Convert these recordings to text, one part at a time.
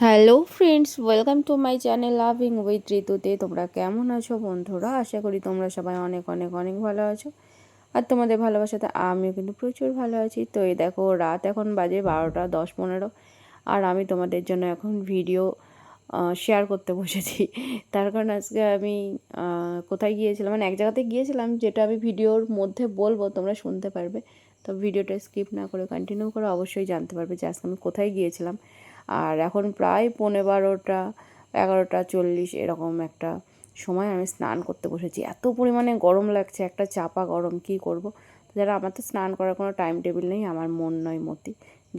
Hello friends, welcome to my channel loving with ঋতুতে। তোমরা কেমন আছো বন্ধুরা? আশা করি তোমরা সবাই অনেক অনেক অনেক ভালো আছো। আর তোমাদের ভালোবাসাতে আমিও কিন্তু প্রচুর ভালো আছি। তো এই দেখো, রাত এখন বাজে বারোটা দশ পনেরো। আর আমি তোমাদের জন্য এখন ভিডিও শেয়ার করতে বসেছি। তার কারণ আজকে আমি কোথায় গিয়েছিলাম? মানে এক জায়গাতে গিয়েছিলাম যেটা আমি ভিডিওর মধ্যে বলব, তোমরা শুনতে পারবে। তো ভিডিওটা স্কিপ না করে কন্টিনিউ করে অবশ্যই জানতে পারবে যে আজকে আমি কোথায় গিয়েছিলাম। আর এখন প্রায় পৌনে বারোটা এগারোটা চল্লিশ এরকম একটা সময় আমি স্নান করতে বসেছি। এত পরিমাণে গরম লাগছে একটা চাপা গরম কি করব? যারা আমার তো স্নান করার কোনো টাইম টেবিল নেই আমার মন নয় মতি।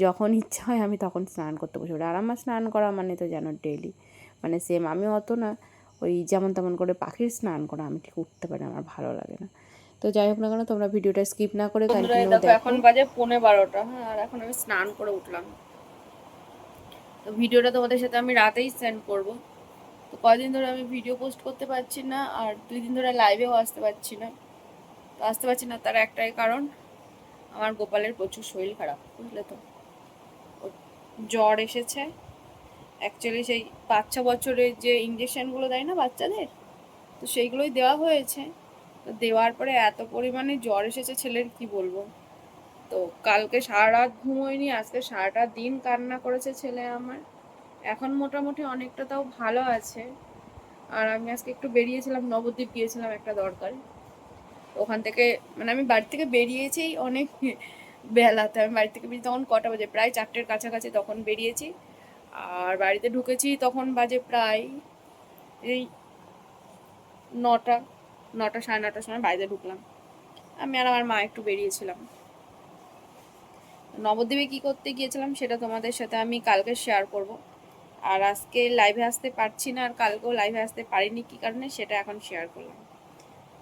যখন ইচ্ছা হয় আমি তখন স্নান করতে বসে পড়ি। আর আমার স্নান করা মানে তো জানো ডেলি মানে সেম আমি অত না ওই যেমন তেমন করে পাখির স্নান করা আমি ঠিক উঠতে পারি আমার ভালো লাগে না। তো যাই হোক না কেন তোমরা ভিডিওটা স্কিপ না করে এখন বাজে পৌনে বারোটা হ্যাঁ আর এখন আমি স্নান করে উঠলাম। তো ভিডিওটা তোমাদের সাথে আমি রাতেই সেন্ড করব। তো কয়দিন ধরে আমি ভিডিও পোস্ট করতে পারছি না, আর দুই দিন ধরে লাইভেও আসতে পারছি না। তো আসতে পারছি না তার একটাই কারণ, আমার গোপালের প্রচুর শরীর খারাপ, বুঝলে তো? জ্বর এসেছে। অ্যাকচুয়ালি সেই পাঁচ ছ বছরের যে ইঞ্জেকশনগুলো দেয় না বাচ্চাদের, তো সেইগুলোই দেওয়া হয়েছে। তো দেওয়ার পরে এত পরিমাণে জ্বর এসেছে ছেলের, কি বলব? তো কালকে সারা রাত ঘুমোয়নি, আজকে সারাটা দিন কান্না করেছে ছেলে আমার। এখন মোটামুটি অনেকটা তাও ভালো আছে। আর আমি আজকে একটু বেরিয়েছিলাম, নবদ্বীপ গিয়েছিলাম একটা দরকার। ওখান থেকে মানে আমি বাড়ি থেকে বেরিয়েছি অনেক বেলাতে। আমি বাড়ি থেকে বেরিয়ে তখন কটা বাজে? প্রায় চারটের কাছাকাছি তখন বেরিয়েছি। আর বাড়িতে ঢুকেছি তখন বাজে প্রায় এই নটা নটা সাড়ে নটার সময় বাড়িতে ঢুকলাম। আমি আর আমার মা একটু বেরিয়েছিলাম। নবদ্বীপে কি করতে গিয়েছিলাম সেটা তোমাদের সাথে আমি কালকে শেয়ার করব। আর আজকে লাইভে আসতে পারছি না, আর কালকেও লাইভে আসতে পারিনি, কি কারণে সেটা এখন শেয়ার করলাম।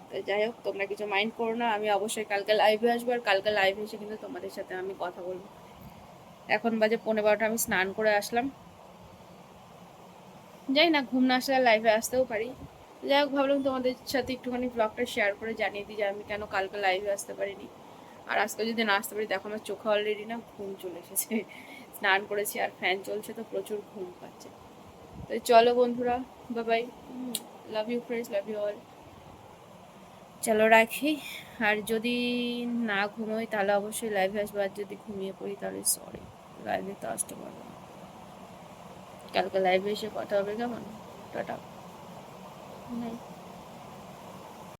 তো যাই হোক, তোমরা কিছু মাইন্ড করো না, আমি অবশ্যই কালকে লাইভে আসব, আর কালকে লাইভে এসে কিন্তু তোমাদের সাথে আমি কথা বলব। এখন বাজে পনেরো বারোটা, আমি স্নান করে আসলাম। যাই না, ঘুম না আসলে লাইভে আসতেও পারি। যাই হোক, ভাবলাম তোমাদের সাথে একটুখানি ব্লগটা শেয়ার করে জানিয়ে দিই যে আমি কেন কালকে লাইভে আসতে পারিনি। আর আজকে যদি না আসতে পারি, দেখো আমার চোখে অলরেডি না ঘুম চলে এসেছে। স্নান করেছি আর ফ্যান চলছে তো প্রচুর ঘুম পাচ্ছে। তো চলো বন্ধুরা Babai love you friends love you all চলো রাখি। আর যদি না ঘুমোই, তাহলে অবশ্যই লাইভে আসব। আর যদি ঘুমিয়ে পড়ি, তাহলে সরি লাইভে তো আসতে পারব না। কালকে লাইভে এসে কথা হবে কেমন? টাটা। নাই